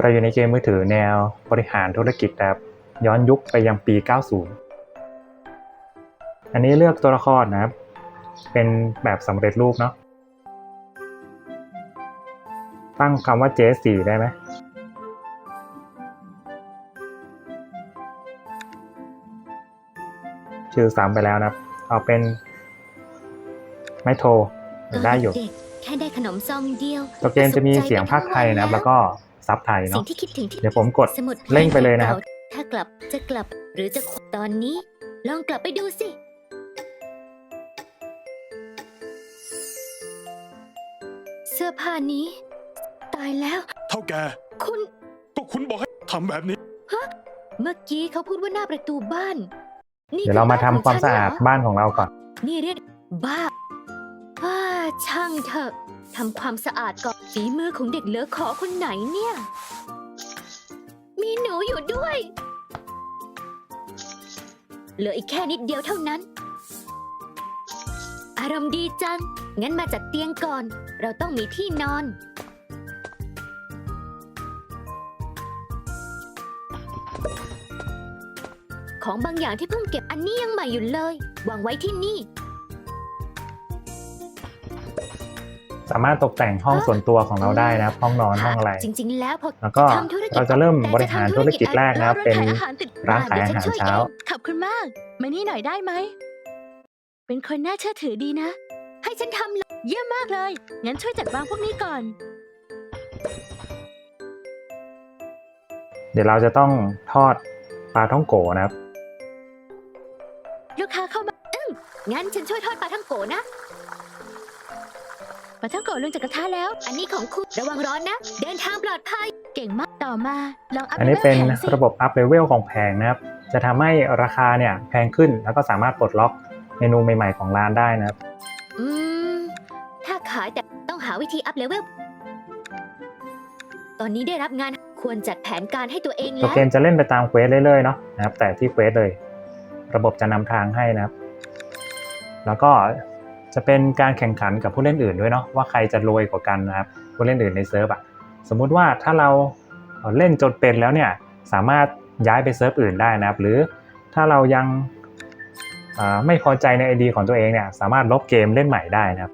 เราอยู่ในเกมมือถือแนวบริหารธุรกิจแบบย้อนยุคไปยังปี 90 อันนี้เลือกตัวละครนะครับ เป็นแบบสำเร็จรูปเนาะ ตั้งคำว่า J4 ได้ไหม ชื่อซ้ำไปแล้วนะครับ เอาเป็น ไม่โทรได้อยู่ตนเด็กแค่ได้ขนมซองเดียวตัวเกมจะมีเสียงภาคไทยนะครับ แล้วก็ ซับไทยสิ่เนาะงที่คิดถึงที่เดี๋ยวผมกด สมุดเร่งไปเลยนะครับ ถ้ากลับจะกลับหรือจะตอนนี้ ลองกลับไปดูสิ เสื้อผ้านี้ ตายแล้ว เท่าแกคุณก็คุณบอกให้ทำแบบนี้ เมื่อกี้เขาพูดว่าหน้าประตูบ้านนี่เดี๋ยวเรามาทำคือความบ้นสะอาดขงฉันเหรอบ้านของเราก่อน นี่เรียกบ้าว้า ช่างเถอะทำความสะอาดก่อนฝีมือของเด็กเหลือขอคนไหนเนี่ย มีหนูอยู่ด้วย เหลืออีกแค่นิดเดียวเท่านั้น อารมณ์ดีจัง งั้นมาจัดเตียงก่อน เราต้องมีที่นอน ของบางอย่างที่เพิ่งเก็บอันนี้ยังใหม่อยู่เลย วางไว้ที่นี่ สามารถตกแต่งห้องส่วนตัวของเราได้นะครับห้องนอนห้องอะไร จริง ๆ แล้วพอแล้วก็ทำธุรกิจเราจะเริ่มแต่บริหารธุรกิจแรกนะครับเป็นขายอาหารติดร้านขายอาหารเดี๋ยวฉันช่วยเช้าเองขอบคุณมาก มานี่หน่อยได้ไหม เป็นคนน่าเชื่อถือดีนะ ให้ฉันทำเลยเยี่ยมมากเลย งั้นช่วยจัดวางพวกนี้ก่อน เดี๋ยวเราจะต้องทอดปลาท่องโกนะครับ ลูกค้าเข้ามางั้นฉันช่วยทอดปลาทั้งโกนะ ปลาท่องโกะลงจากกระทะแล้ว อันนี้ของคุณระวังร้อนนะ เดินทางปลอดภัย เก่งมากต่อมาลองอัพอันนี้เป็นลวลแผสิระบบอัพเลเวลของแพงนะครับ จะทำให้ราคาเนี่ยแพงขึ้นแล้วก็สามารถปลดล็อกเมนูใหม่ๆของร้านได้นะครับ อืม ถ้าขายแต่ต้องหาวิธีอัพเลเวล ตอนนี้ได้รับงานควรจัดแผนการให้ตัวเองตัวแล้ว เกมจะเล่นไปตามเควสเรื่อยๆเนาะนะครับแต่ที่เควสเลย ระบบจะนำทางให้นะครับ แล้วก็ จะเป็นการแข่งขันกับผู้เล่นอื่นด้วยเนาะว่าใครจะรวยกว่ากันนะครับผู้เล่นอื่นในเซิร์ฟอะสมมุติว่าถ้าเราเล่นจนเป็นแล้วเนี่ยสามารถย้ายไปเซิร์ฟอื่นได้นะครับ หรือถ้าเรายังไม่พอใจในไอ ID ของตัวเองเนี่ยสามารถลบเกมเล่นใหม่ได้นะครับ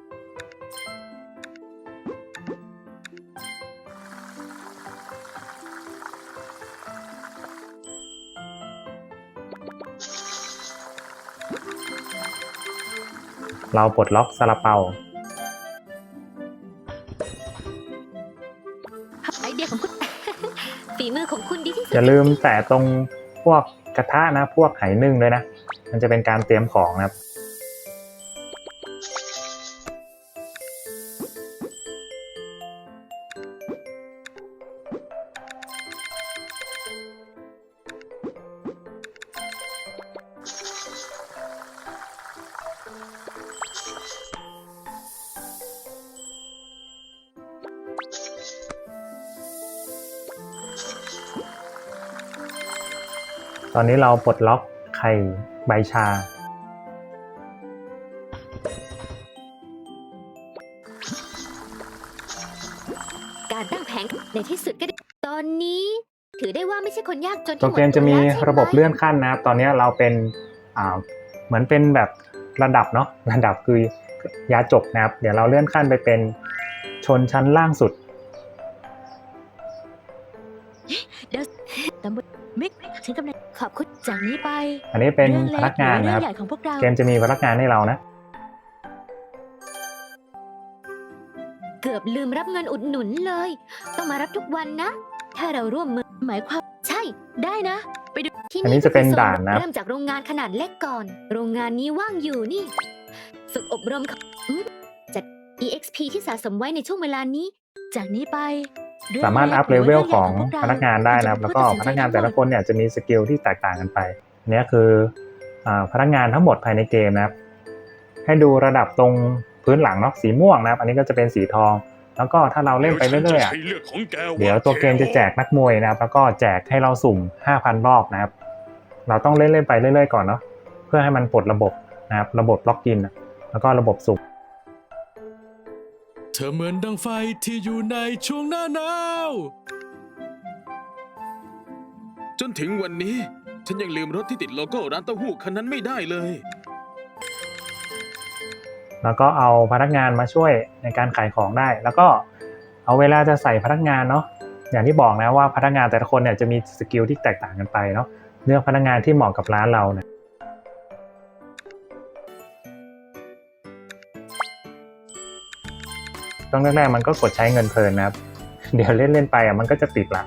เราปลดล็อกซาลาเปา ไอเดียของคุณ ฝีมือของคุณดีที่สุดอย่าลืมแตะตรงพวกกระทะนะ พวกไหนึ่งด้วยนะ มันจะเป็นการเตรียมของนะครับ ตอนนี้เราปลดล็อกไข่ใบชา การตั้งแผงในที่สุดก็ได้ตอนนี้ ถือได้ว่าไม่ใช่คนยากจนที่ตัวเกมจะมีระบบเลื่อนขั้นนะครับ ตอนนี้เราเป็นอ่าเหมือนเป็นแบบระดับเนาะระดับคือยาจบนะครับ เดี๋ยวเราเลื่อนขั้นไปเป็นชนชั้นล่างสุด ฉันกำลังขอบคุณจากนี้ไปอันนี้เป็นรื่องพล็นักงานหอนะคเรื่รับใหญ่ของพวกเรา เกมจะมีพนักงานให้เรานะ เกือบลืมรับเงินอุดหนุนเลย ต้องมารับทุกวันนะ ถ้าเราร่วมมือหมายความใช่ ได้นะที่อันนี้จะเป็นด่านนะ เริ่มจากโรงงานขนาดเล็กก่อน โรงงานนี้ว่างอยู่นี่ ฝึกอบรมเขาอืมจัด EXP ที่สะสมไว้ในช่วงเวลานี้ จากนี้ไปเง สามารถอัพเลล็กหเวรืลว่าของเรื่ใหญ่พนักงานได้นะครับ แล้วก็พนักงานแต่ละคนเนี่ยจะมีสกิลที่แตกต่างกันไปอันนี้คืออาพนักงานทั้งหมดภายในเกมนะครับ ให้ดูระดับตรงพื้นหลังเนาะสีม่วงนะครับ อันนี้ก็จะเป็นสีทอง แล้วก็ถ้าเราเล่นไปเรื่อยๆอะใช้เลือดของแกเดี๋ยวตัวเกมจะแจกนักมวยนะครับ แล้วก็แจกให้เราสุ่ม 5,000 รอบนะครับ เราต้องเล่นเล่นๆไปเรื่อยๆก่อนเนาะเพื่อให้มันปลดระบบนะครับ ระบบล็อกอินอะแล้วก็ระบบสุ่มเธ อเหมือนดังไฟที่อยู่ในช่วงหน้าหนาว จนถึงวันนี้ ฉันยังลืมรถที่ติดโลโก้ร้านเต้าหู้คันนั้นไม่ได้เลย แล้วก็เอาพนักงานมาช่วยในการขายของได้ แล้วก็เอาเวลาจะใส่พนักงานเนาะอย่างที่บอกนะว่าพนักงานแต่ละคนเนี่ยจะมีสกิลที่แตกต่างกันไปเนาะเลือกพนักงานที่เหมาะกับร้านเราเนี่ย ต้องแรกๆมันก็กดใช้เงินเพลินนะครับ เดี๋ยวเล่นๆไปอะมันก็จะติดละ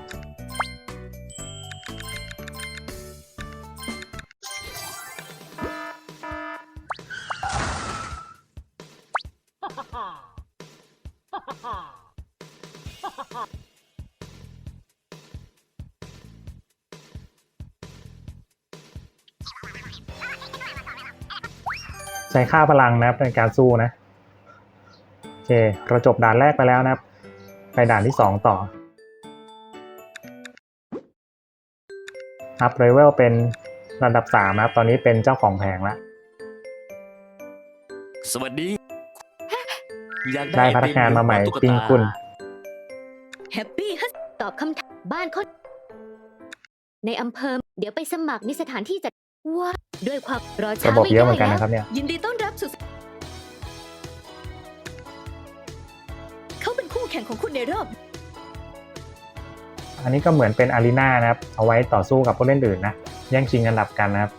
ใช้ค่าพลังนะครับในการสู้นะ เค เราจบด่านแรกไปแล้วนะครับ ไปด่านที่ 2 ต่อ อัพเลเวลเป็นระดับ 3 นะครับ ตอนนี้เป็นเจ้าของแผงแล้ว สวัสดีอยากได้ได้พนักงานมาใหม่ตุ๊กตปิงคุณ แฮปปี้ฮัสตอบคำถามบ้านคนในอำเภอ เดี๋ยวไปสมัครในสถานที่จัดว่าด้วยความรอช้าระบบไม่เยอะได้เหมือนกันแล้วนะครับเนี่ย ยินดีต้อนรับสู่เข่งของคุณในรอบ อันนี้ก็เหมือนเป็นอารีนานะครับ เอาไว้ต่อสู้กับผู้เล่นอื่นนะแย่งชิงอันดับกันนะครับ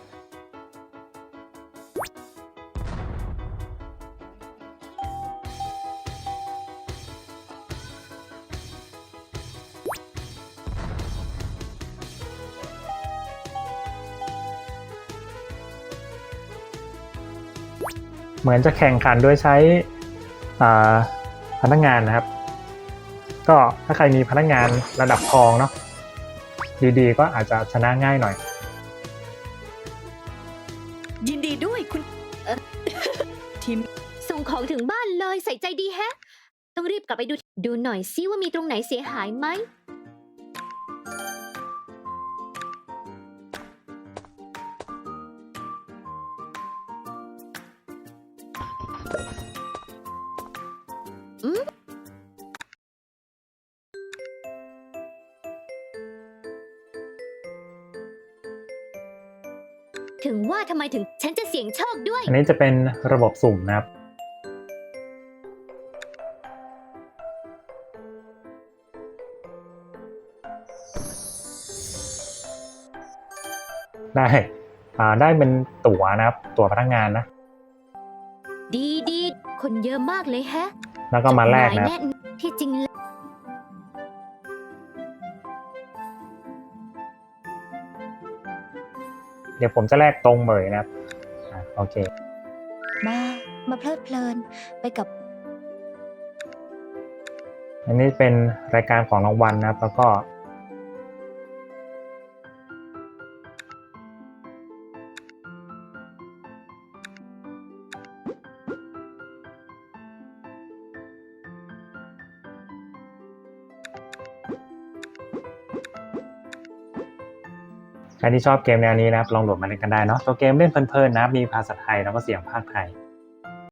เหมือนจะแข่งขันโดยใช้อ่าพนักงานนะครับ ก็ถ้าใครมีพนักงานระดับทองเนาะดีๆ ก็อาจจะชนะง่ายหน่อย ยินดีด้วยคุณเอ่อ ทีมส่งของถึงบ้านเลยใส่ใจดีแฮะ ต้องรีบกลับไปดูดูหน่อยซิว่ามีตรงไหนเสียหายไหม ถึงว่าทำไมถึงฉันจะเสี่ยงโชคด้วย อันนี้จะเป็นระบบสุ่มนะครับ ได้อ่าได้เป็นตั๋วนะครับ ตั๋วพนักงานนะ ดีดีคนเยอะมากเลยแฮะแล้วก็มาแลกจดหนะยแน่นที่จริงแล้ว เดี๋ยวผมจะแลกตรงเหมยนะครับอ่าโอเค มา มาเพลิดเพลินไปกับอันนี้เป็นรายการของรางวัลนะครับ แล้วก็ ใครที่ชอบเกมแนวนี้นะครับลองโหลดมาเล่นกันได้เนาะตัวเกมเล่นเพลินๆนะครับมีภาษาไทยแล้วก็เสียงภาคไทย